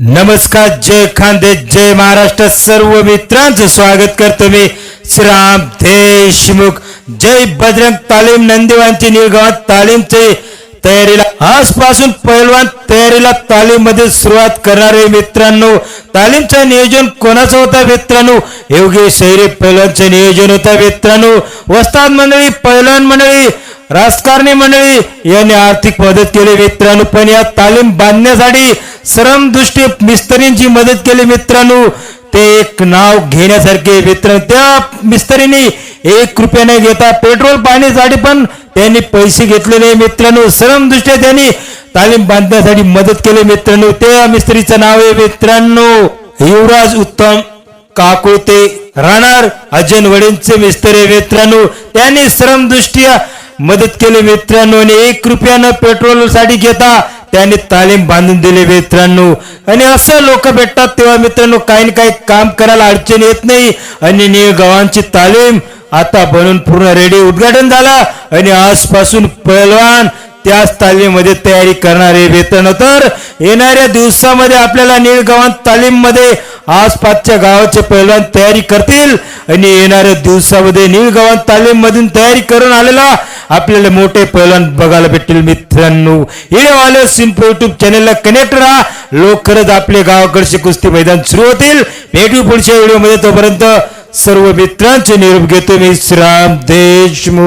नमस्कार जय खानदे जय महाराष्ट्र सर्व मित्रांचं स्वागत करतो मी श्रीराम देशमुख. जय बजरंग तालीम नंदीवानची निळगावात तालीमचे तयारीला. आजपासून पहिलवान तयारीला तालीममध्ये सुरुवात करणारे मित्रांनो. तालीमचं नियोजन कोणाचं होतं मित्रांनो? योगी शहरी पहिलवानचं नियोजन होतं मित्रांनो. वस्ताद मंडळी पहिलवान मंडळी राजकारणी मंडळी यांनी आर्थिक मदत केली मित्रांनो पण या तालीम बांधण्यासाठी श्रमदृष्टी मिस्त्रींची मदत केली मित्रांनो. ते एक नाव घेण्यासारखे मित्र त्या मिस्त्रींनी एक रुपया न घेता पेट्रोल पाण्यासाठी पण त्यांनी पैसे घेतलेले मित्रांनो. श्रमदृष्ट्या त्यांनी तालीम बांधण्यासाठी मदत केली मित्रांनो. त्या मिस्त्रीचं नाव आहे मित्रांनो युवराज उत्तम काकुळते. राहणार अजन वडींचे मिस्त्री मित्रांनो. त्यांनी श्रमदृष्ट्या मदत केली मित्रांनो आणि एक रुपयानं पेट्रोलसाठी घेता त्याने तालीम बांधून दिले मित्रांनो. आणि असं लोक भेटतात तेव्हा मित्रांनो काही ना काही काम करायला अडचण येत नाही. आणि निळगावांची तालीम आता बनून पूर्ण रेडी उद्घाटन झाला आणि आजपासून पैलवान त्याच तालीममध्ये तयारी करणारे वेतन तर येणाऱ्या दिवसामध्ये आपल्याला निळगावांत तालीममध्ये आसपासच्या गावाचे पैलवान तयारी करतील. आणि येणाऱ्या दिवसामध्ये निळगावांत तालीम मधून तयारी करून आलेला आपल्याला मोठे पैलवान बघायला भेटतील मित्रांनो. व्हिडिओ सिंपल युट्यूब चॅनलला कनेक्ट राहा. लवकरच आपले गावाकडचे कुस्ती मैदान सुरू होतील. भेटू पुढच्या व्हिडिओमध्ये तोपर्यंत सर्व मित्रांचे निरोप घेतो मी. श्रीराम देशमुख.